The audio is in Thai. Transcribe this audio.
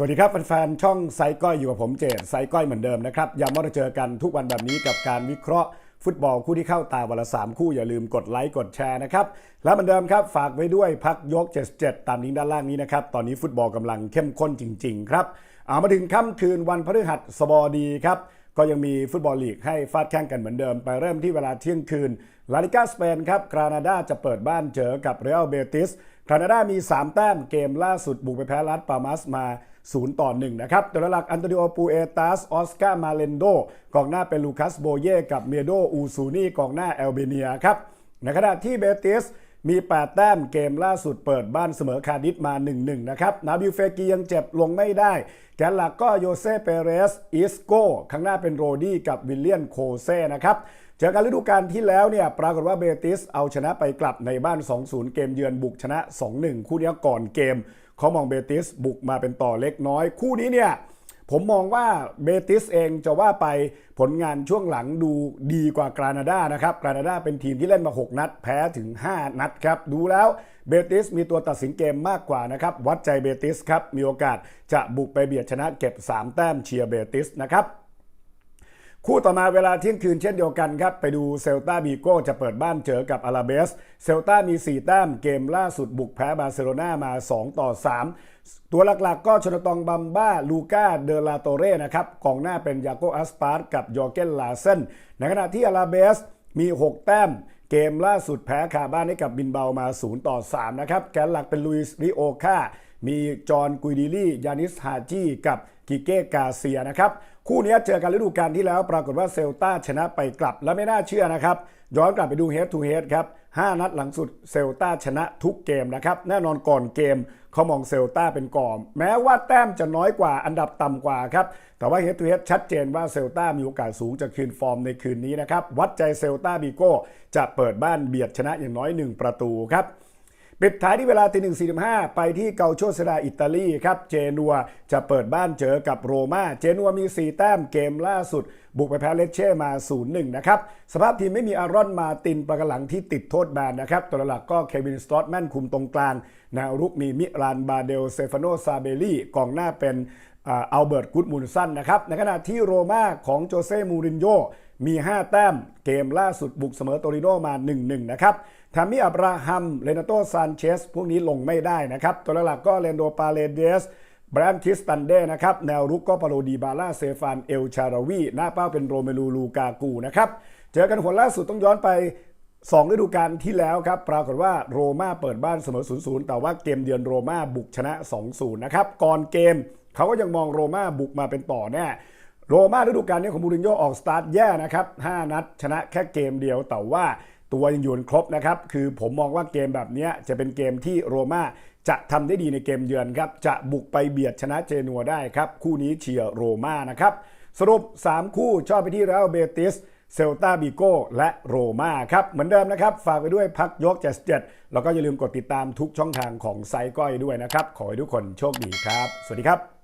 สวัสดีครับแฟนๆช่องไซก้อยอยู่กับผมเจดไซก้อยเหมือนเดิมนะครับย้ำว่าเราเจอกันทุกวันแบบนี้กับการวิเคราะห์ฟุตบอลคู่ที่เข้าตาวันละ 3 คู่อย่าลืมกดไลค์กดแชร์นะครับ และเหมือนเดิมครับ ฝากไว้ด้วยพักยก 77 ตามลิงก์ด้านล่างนี้นะครับ ตอนนี้ฟุตบอลกำลังเข้มข้นจริง ๆ ครับเอามาถึงค่ำคืนวันพฤหัสบดีครับก็ยังมีฟุตบอลลีกให้ฟาดแข่งกันเหมือนเดิม ไปเริ่มที่เวลาเที่ยงคืนลาลิกาสเปนครับกรานาดาจะเปิดบ้านเจอกับเรอัลเบติสกรานาดามี 3 แต้มเกมล่าสุดบุกไปแพ้ลัสปามัสมา 0 ต่อ 1 นะครับตัวหลักอันโตนิโอปูเอตัสออสการ์มาเลนโดกองหน้าเป็นลูคัสโบเย่กับเมียโดอูซูนี่กองหน้าแอลเบเนียครับในขณะที่เบติสมี 8 แต้มเกมล่าสุดเปิดบ้านเสมอคาร์ดิฟมา 1-1 นะครับ นาบิลเฟกียังเจ็บลงไม่ได้ แกนหลักก็โยเซเปเรส อิสโก้ ข้างหน้าเป็นโรดี้กับวิลเลียนโคเซ่นะครับ เจอกันฤดูกาลที่แล้วเนี่ย ปรากฏว่าเบติสเอาชนะไปกลับในบ้าน 2-0 เกมเยือนบุกชนะ 2-1 คู่นี้ก่อนเกม เขามองเบติสบุกมาเป็นต่อเล็กน้อย คู่นี้เนี่ยผมมองว่าเบติสเองจะว่าไปผลงานช่วงหลังดูดีกว่ากรานาดานะครับกรานาดาเป็นทีมที่เล่นมา 6 นัด แพ้ถึง 5 นัดครับ ดูแล้วเบติสมีตัวตัดสินเกมมากกว่านะครับ วัดใจเบติสครับ มีโอกาสจะบุกไปเบียดชนะเก็บ 3 แต้มเชียร์เบติสนะครับ คู่ต่อมาเวลาเที่ยงคืนเช่นเดียวกันครับ ไปดูเซลตาบีโก้จะเปิดบ้านเจอกับอาราเบส เซลตามี 4 แต้มเกมล่าสุดบุกแพ้บาร์เซโลนามา 2 ต่อ 3 ตัวหลักๆ ก็ชนตองบัมบ้า ลูก้า เดลาโตเร่นะครับกองหน้าเป็นยาโกอัสปาร์กับยอร์เกนลาเซนในขณะที่อาราเบสมี 6 แต้มเกมล่าสุดแพ้คาบ้านให้กับบินเบามา 0 ต่อ 3 นะครับแกนหลักเป็นลุยส์ริโอคา มีจอห์นกุยดิลี่ยานิสฮาจีกับกิเก้กาเซียนะครับ คู่นี้เจอกันฤดูกาลที่แล้วปรากฏว่าเซลตาชนะไปกลับและไม่น่าเชื่อนะครับ ย้อนกลับไปดูเฮดทูเฮดครับ 5 นัดหลังสุดเซลตาชนะทุกเกมนะครับ แน่นอนก่อนเกมเขามองเซลตาเป็นก่อม แม้ว่าแต้มจะน้อยกว่าอันดับต่ำกว่าครับ แต่ว่าเฮดทูเฮดชัดเจนว่าเซลตามีโอกาสสูงจะคืนฟอร์มในคืนนี้นะครับวัดใจเซลตาบีโก้จะเปิดบ้านเบียดชนะอย่างน้อย 1 ประตูครับ ปิดท้ายที่เวลาตีหนึ่งสี่ห้าไปที่เกาโชเซราอิตาลีครับเจนัวจะเปิดบ้านเจอกับโรมาเจนัวมี 4 แต้มเกมล่าสุด บุกไปแพ้เลเช่มา 0-1 นะครับ สภาพทีมไม่มีอารอนมาตินประกันหลังที่ติดโทษแบนนะครับ ตัวหลักก็เควินสตอตแมนคุมตรงกลางแนวรุกมีมิรานบาเดลเซฟานโนซาเบลี่กองหน้าเป็น อัลเบิร์ตกุดมุนสันนะครับ ในขณะที่โรม่าของโจเซ่มูรินโญ่มี 5 แต้ม เกมล่าสุดบุกเสมอโตริโนมา 1-1 นะครับทามิอับราฮัมเลนาโตซานเชส พวกนี้ลงไม่ได้นะครับ ตัวหลักก็เลนโดปาเลเดสแบรนคิสตันเดนะครับ แนวรุกก็ปาโลดีบาล่าเซฟาน เอลชาราวี หน้าเป้าเป็นโรเมลูลูกากูนะครับ เจอกันผลล่าสุดต้องย้อนไป 2 ฤดูกาลที่แล้วครับ ปรากฏว่าโรม่าเปิดบ้านเสมอ 0-0 แต่ว่าเกมเยือนโรม่าบุกชนะ 2-0 นะครับ ก่อนเกม เขาก็ยังมองโรม่าบุกมาเป็นต่อแน่โรม่าฤดูกาลนี้ของมูรินโญ่ออกสตาร์ทแย่นะครับ 5 นัด ชนะแค่เกมเดียวแต่ว่าตัวยังอยู่ครบนะครับ คือผมมองว่าเกมแบบนี้จะเป็นเกมที่โรม่าจะทำได้ดีในเกมเยือนครับ จะบุกไปเบียดชนะเจนัวได้ครับ คู่นี้เชียร์โรม่านะครับ สรุป 3 คู่ชอบไปที่เรอัลเบติสเซลตาบิโกและโรม่าครับ เหมือนเดิมนะครับ ฝากไปด้วยพักยกเจ็ดเจ็ดแล้วก็อย่าลืมกดติดตามทุกช่องทางของไซก้อยด้วยนะครับ ขอให้ทุกคนโชคดีครับ สวัสดีครับ